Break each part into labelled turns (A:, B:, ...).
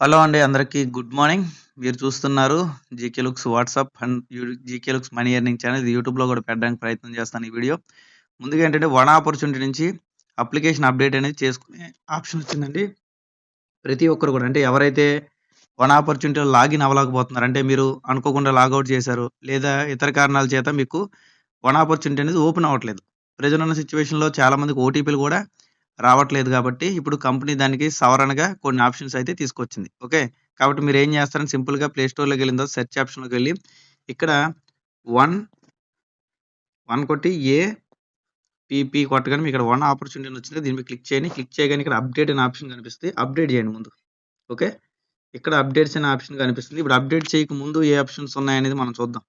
A: Hello అండి అందరికీ good morning. మీరు చూస్తున్నారు GK looks WhatsApp and you GK looks money earning channel. ఇది యూట్యూబ్‌లో కూడా పెట్టడానికి ప్రయత్నం చేస్తాను ఈ వీడియో. ముందుగా ఏంటంటే వన్ ఆపర్చునిటీ నుంచి అప్లికేషన్ అప్డేట్ అనేది చేసుకునే ఆప్షన్ వచ్చిందండి. ప్రతి ఒక్కరు కూడా అంటే ఎవరైతే వన్ ఆపర్చునిటీలో లాగిన్ అవ్వలేకపోతున్నారు. అంటే మీరు అనుకోకుండా లాగౌట్ చేశారు. లేదా ఇతర కారణాల చేత మీకు వన్ ఆపర్చునిటీ అనేది ఓపెన్ అవ్వట్లేదు. ప్రజలున్న సిచ్యువేషన్లో చాలామందికి చాలా ఓటీపీలు కూడా రావట్లేదు కాబట్టి ఇప్పుడు కంపెనీ దానికి సవరణగా కొన్ని ఆప్షన్స్ అయితే తీసుకొచ్చింది. ఓకే. కాబట్టి మీరు ఏం చేస్తారని సింపుల్‌గా ప్లే స్టోర్‌లోకి వెళ్ళిన తర్వాత సెర్చ్ ఆప్షన్‌లోకి వెళ్ళి ఇక్కడ వన్ వన్ కొట్టి ఏ పీపీ కొట్టగానే మీకు ఇక్కడ వన్ ఆపర్చునిటీ వచ్చింది. దీని క్లిక్ చేయండి. క్లిక్ చేయగానే ఇక్కడ అప్డేట్ అనే ఆప్షన్ కనిపిస్తుంది అప్డేట్ చేయండి ముందు. ఓకే. ఇక్కడ అప్డేట్స్ అనే ఆప్షన్ కనిపిస్తుంది. ఇప్పుడు అప్డేట్ చేయక ముందు ఏ ఆప్షన్స్ ఉన్నాయనేది మనం చూద్దాం.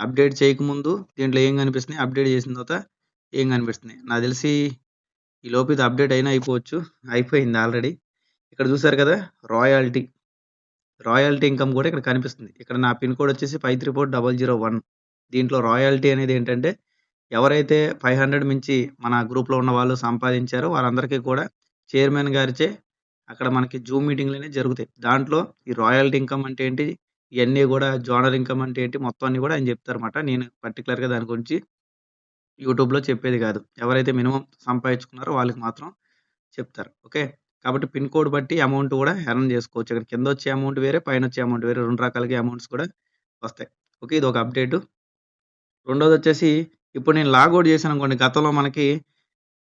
A: అప్డేట్ చేయకముందు దీంట్లో ఏం కనిపిస్తున్నాయి? అప్డేట్ చేసిన తర్వాత ఏం కనిపిస్తుంది నాకు తెలిసి ఈ ఇది అప్డేట్ అయినా అయిపోవచ్చు. అయిపోయింది ఆల్రెడీ. ఇక్కడ చూసారు కదా! రాయల్టీ. రాయల్టీ ఇన్‌కమ్ కూడా ఇక్కడ కనిపిస్తుంది. ఇక్కడ నా పిన్ కోడ్ వచ్చేసి 534001 దీంట్లో రాయల్టీ అనేది ఏంటంటే ఎవరైతే 500 మించి మన గ్రూప్‌లో ఉన్న వాళ్ళు సంపాదించారో వారందరికీ కూడా చైర్మన్ గారిచే అక్కడ మనకి జూమ్ మీటింగ్‌లు అనేవి జరుగుతాయి. దాంట్లో ఈ రాయల్టీ ఇన్‌కమ్ అంటే ఏంటి? ఇవన్నీ కూడా జోనర్ ఇన్‌కమ్ అంటే ఏంటి? మొత్తం అన్ని కూడా ఆయన చెప్తారన్నమాట. నేను పర్టిక్యులర్‌గా దాని గురించి యూట్యూబ్‌లో చెప్పేది కాదు. ఎవరైతే మినిమం సంపాదించుకున్నారో వాళ్ళకి మాత్రం చెప్తారు. ఓకే. కాబట్టి పిన్ కోడ్ బట్టి అమౌంట్ కూడా ఎర్న్ చేసుకోవచ్చు. ఇక్కడ కింద వచ్చే అమౌంట్ వేరే, పైన వచ్చే అమౌంట్ వేరే రెండు రకాలుగా అమౌంట్స్ కూడా వస్తాయి. ఓకే. ఇది ఒక అప్డేటు రెండోది వచ్చేసి ఇప్పుడు నేను లాగౌట్ చేశాను అనుకోండి. గతంలో మనకి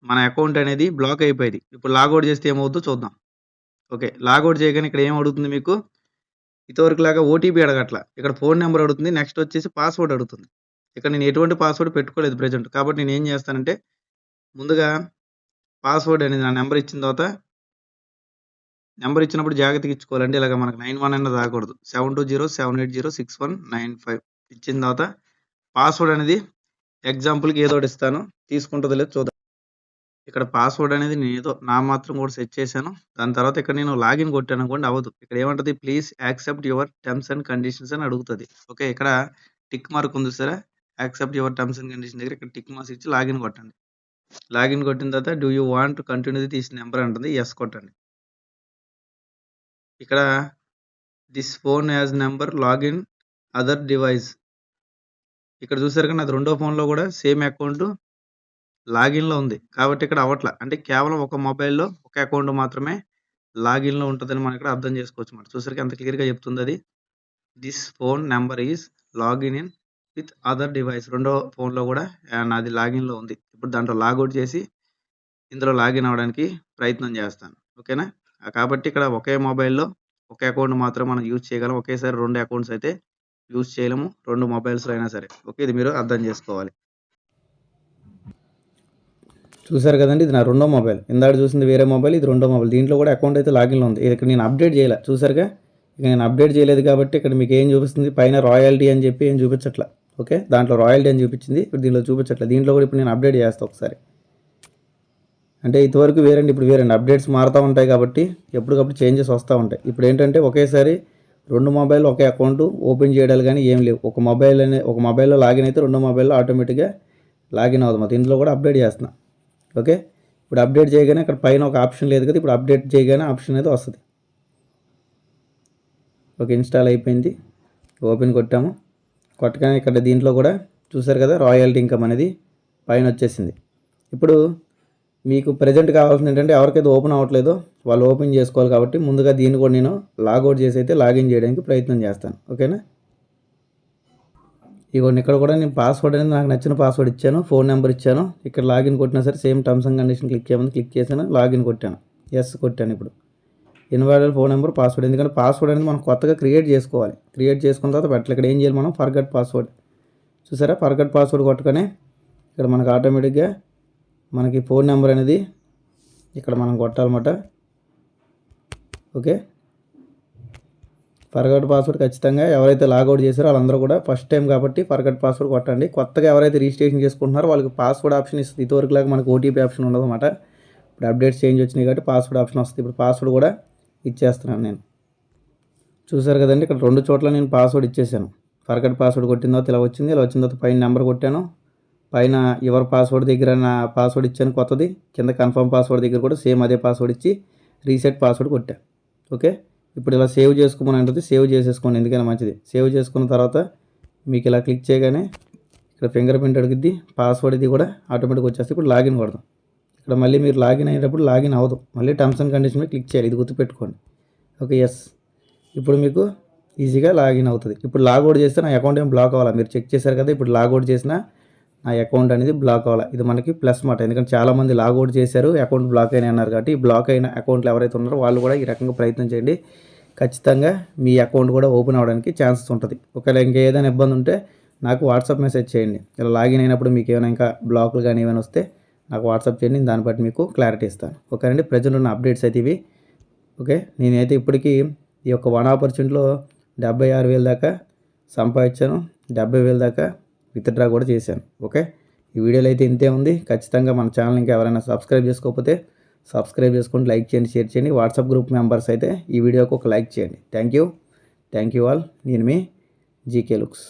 A: మన అకౌంట్ అనేది బ్లాక్ అయిపోయేది. ఇప్పుడు లాగౌట్ చేస్తే ఏమవుద్దో చూద్దాం. ఓకే. లాగౌట్ చేయగానే ఇక్కడ ఏం అడుగుతుంది మీకు? ఇదివరకులాగా ఓటీపీ అడగట్ల. ఇక్కడ ఫోన్ నెంబర్ అడుగుతుంది. నెక్స్ట్ వచ్చేసి పాస్వర్డ్ అడుగుతుంది. ఇక్కడ నేను ఎటువంటి పాస్వర్డ్ పెట్టుకోలేదు ప్రెజెంట్. కాబట్టి నేను ఏం చేస్తానంటే ముందుగా పాస్వర్డ్ అనేది నా నెంబర్ ఇచ్చిన తర్వాత నెంబర్ ఇచ్చినప్పుడు జాగ్రత్తగా ఇచ్చుకోవాలండి. ఇలాగ మనకు 91 అనేది రాకూడదు. 7207806195 ఇచ్చిన తర్వాత పాస్వర్డ్ అనేది ఎగ్జాంపుల్‌కి ఏదో ఒకటి ఇస్తాను. తీసుకుంటుందో లేదో చూద్దాం. ఇక్కడ పాస్వర్డ్ అనేది నేను ఏదో నా మాత్రం కూడా సెట్ చేశాను. దాని తర్వాత ఇక్కడ నేను లాగిన్ కొట్టాను అనుకోండి అవ్వదు. ఇక్కడ ఏమంటది? Please accept your terms and conditions అని అడుగుతుంది ఓకే. ఇక్కడ టిక్ మార్క్ ఉంది సరే accept your terms and condition దగ్గర ఇక్కడ టిక్ మార్క్స్ ఇచ్చి లాగిన్ కొట్టండి. లాగిన్ కొట్టిన తర్వాత do you want to continue this number అంటుంది. ఎస్ కొట్టండి. ఇక్కడ this phone as number login other device ఇక్కడ చూసారు కదా! అది రెండో ఫోన్‌లో కూడా సేమ్ అకౌంట్ లాగిన్‌లో ఉంది. కాబట్టి ఇక్కడ అవట్ల అంటే కేవలం ఒక మొబైల్‌లో ఒక అకౌంట్ మాత్రమే లాగిన్‌లో ఉంటుందని మనం ఇక్కడ అర్థం చేసుకోవచ్చు మాట. చూసరికి అంత క్లియర్‌గా చెప్తుందది. This phone number is login in with other device రెండో ఫోన్‌లో కూడా నాది లాగిన్‌లో ఉంది. ఇప్పుడు దాంట్లో లాగౌట్ చేసి ఇందులో లాగిన్ అవ్వడానికి ప్రయత్నం చేస్తాను. ఓకేనా? కాబట్టి ఇక్కడ ఒకే మొబైల్‌లో ఒకే అకౌంట్ మాత్రం మనం యూజ్ చేయగలం. ఒకేసారి రెండు అకౌంట్స్ అయితే యూజ్ చేయలేము. రెండు మొబైల్స్‌లో అయినా సరే. ఓకే. ఇది మీరు అర్థం చేసుకోవాలి. చూసారు కదండి ఇది నా రెండో మొబైల్. ఇందాక చూసింది వేరే మొబైల్. ఇది రెండో మొబైల్. దీంట్లో కూడా అకౌంట్ అయితే లాగిన్‌లో ఉంది. ఇక్కడ నేను అప్డేట్ చేయలే. చూసారుగా? ఇక నేను అప్డేట్ చేయలేదు కాబట్టి ఇక్కడ మీకు ఏం చూపిస్తుంది? పైన రాయల్టీ అని చెప్పి ఏం చూపించట్ల. ఓకే. దాంట్లో రాయల్టీ అని చూపించింది. ఇప్పుడు దీంట్లో చూపించట్లేదు దీంట్లో కూడా ఇప్పుడు నేను అప్డేట్ చేస్తాను ఒకసారి. అంటే ఇదివరకు వేరండి. ఇప్పుడు వేరండి. అప్డేట్స్ మారుతా ఉంటాయి కాబట్టి ఎప్పటికప్పుడు చేంజెస్ వస్తూ ఉంటాయి. ఇప్పుడు ఏంటంటే ఒకేసారి రెండు మొబైల్ ఒకే అకౌంట్ ఓపెన్ చేయడాలు కానీ ఏం లేవు. ఒక మొబైల్ అనే ఒక మొబైల్‌లో లాగిన్ అయితే రెండు మొబైల్‌లో ఆటోమేటిక్‌గా లాగిన్ అవ్వదన్నమాట. ఇందులో కూడా అప్డేట్ చేస్తున్నా. ఓకే. ఇప్పుడు అప్డేట్ చేయగానే ఇక్కడ పైన ఒక ఆప్షన్ లేదు కదా! ఇప్పుడు అప్డేట్ చేయగానే ఆప్షన్ అయితే వస్తుంది ఓకే. ఇన్‌స్టాల్ అయిపోయింది. ఓపెన్ కొట్టాము. కొట్టగానే ఇక్కడ దీంట్లో కూడా చూసారు కదా! రాయల్టీ ఇన్‌కమ్ అనేది పైన వచ్చేసింది. ఇప్పుడు మీకు ప్రెజెంట్ కావాల్సింది ఏంటంటే ఎవరికైతే ఓపెన్ అవ్వట్లేదో వాళ్ళు ఓపెన్ చేసుకోవాలి కాబట్టి ముందుగా దీన్ని కూడా నేను లాగౌట్ చేసి అయితే లాగిన్ చేయడానికి ప్రయత్నం చేస్తాను. ఓకేనా? ఇగోండి ఇక్కడ కూడా నేను పాస్వర్డ్ అనేది నాకు నచ్చిన పాస్వర్డ్ ఇచ్చాను. ఫోన్ నెంబర్ ఇచ్చాను. ఇక్కడ లాగిన్ కొట్టినా సరే same terms and condition click చేయమని క్లిక్ చేశాను. లాగిన్ కొట్టాను. ఎస్ కొట్టాను ఇప్పుడు. ఇన్వాలిడ్ ఫోన్ నెంబర్ పాస్వర్డ్ ఎందుకంటే పాస్వర్డ్ అనేది మనం కొత్తగా క్రియేట్ చేసుకోవాలి. క్రియేట్ చేసుకున్న తర్వాత బట్టలు ఇక్కడ ఏం చేయాలి మనం ఫర్గట్ పాస్వర్డ్ చూసారా? ఫర్గట్ పాస్వర్డ్ కొట్టగానే ఇక్కడ మనకు ఆటోమేటిక్‌గా మనకి ఫోన్ నెంబర్ అనేది ఇక్కడ మనం కొట్టాలన్నమాట. ఓకే. ఫర్గట్ పాస్వర్డ్ ఖచ్చితంగా ఎవరైతే లాగౌట్ చేశారో వాళ్ళందరూ కూడా ఫస్ట్ టైం కాబట్టి ఫర్గట్ పాస్వర్డ్ కొట్టండి. కొత్తగా ఎవరైతే రిజిస్ట్రేషన్ చేసుకుంటున్నారో వాళ్ళకి పాస్వర్డ్ ఆప్షన్ ఇస్తుంది ఇదివరకులాగా మనకు ఓటీపీ ఆప్షన్ ఉండదన్నమాట. ఇప్పుడు అప్డేట్స్ చేంజ్ వచ్చినాయి కాబట్టి పాస్వర్డ్ ఆప్షన్ వస్తుంది ఇప్పుడు పాస్వర్డ్ కూడా ఇచ్చేస్తున్నాను నేను. చూసారు కదండి ఇక్కడ రెండు చోట్ల నేను పాస్వర్డ్ ఇచ్చేసాను. ఫర్గట్ పాస్వర్డ్ కొట్టిన తర్వాత ఇలా వచ్చింది. ఇలా వచ్చిన తర్వాత పైన నెంబర్ కొట్టాను. పైన ఎవరి పాస్వర్డ్ దగ్గర నా పాస్వర్డ్ ఇచ్చాను కొత్తది. కింద కన్ఫర్మ్ పాస్వర్డ్ దగ్గర కూడా సేమ్ అదే పాస్వర్డ్ ఇచ్చి రీసెట్ పాస్వర్డ్ కొట్టా. ఓకే. ఇప్పుడు ఇలా సేవ్ చేసుకోమని అంటుంది సేవ్ చేసేసుకోండి ఎందుకైనా మంచిది సేవ్ చేసుకున్న తర్వాత మీకు ఇలా క్లిక్ చేయగానే ఇక్కడ ఫింగర్ ప్రింట్ అడిగిద్ది పాస్వర్డ్ ఇది కూడా ఆటోమేటిక్ వచ్చేస్తే ఇప్పుడు లాగిన్ కొడదాం ఇక్కడ మళ్ళీ మీరు లాగిన్ అయినప్పుడు లాగిన్ అవ్వదు. మళ్ళీ టర్మ్స్ అండ్ కండిషన్ మీద క్లిక్ చేయాలి. ఇది గుర్తుపెట్టుకోండి. ఓకే ఎస్ ఇప్పుడు మీకు ఈజీగా లాగిన్ అవుతుంది. ఇప్పుడు లాగౌట్ చేస్తే నా అకౌంట్ ఏం బ్లాక్ అవ్వాలి? మీరు చెక్ చేశారు కదా ఇప్పుడు లాగౌట్ చేసినా నా అకౌంట్ అనేది బ్లాక్ అవ్వాలి? ఇది మనకి ప్లస్ మాట. ఎందుకంటే చాలామంది లాగౌట్ చేశారు అకౌంట్ బ్లాక్ అయినా అన్నారు కాబట్టి ఈ బ్లాక్ అయిన అకౌంట్లు ఎవరైతే ఉన్నారో వాళ్ళు కూడా ఈ రకంగా ప్రయత్నం చేయండి. ఖచ్చితంగా మీ అకౌంట్ కూడా ఓపెన్ అవ్వడానికి ఛాన్సెస్ ఉంటుంది. ఒకవేళ ఇంకా ఏదైనా ఇబ్బంది ఉంటే నాకు వాట్సాప్ మెసేజ్ చేయండి. ఇలా లాగిన్ అయినప్పుడు మీకు ఏమైనా ఇంకా బ్లాక్లు కానీ ఏమైనా వస్తే నాకు వాట్సాప్ చేయండి నేను దాన్ని బట్టి మీకు క్లారిటీ ఇస్తాను. ఓకేనండి ప్రజెంట్ ఉన్న అప్డేట్స్ అయితే ఇవి. ఓకే? నేనైతే ఇప్పటికీ ఈ యొక్క వన్ ఆపర్చునిటీలో డెబ్బై ఆరు వేల దాకా సంపాదించాను. డెబ్బై వేల దాకా విత్డ్రా కూడా చేశాను. ఓకే? ఈ వీడియోలో అయితే ఇంతే ఉంది. ఖచ్చితంగా మన ఛానల్ ఇంకా ఎవరైనా సబ్స్క్రైబ్ చేసుకోకపోతే సబ్స్క్రైబ్ చేసుకోండి లైక్ చేయండి షేర్ చేయండి. వాట్సాప్ గ్రూప్ మెంబర్స్ అయితే ఈ వీడియోకి ఒక లైక్ చేయండి. Thank you thank you all నేను మీ జీకే లుక్స్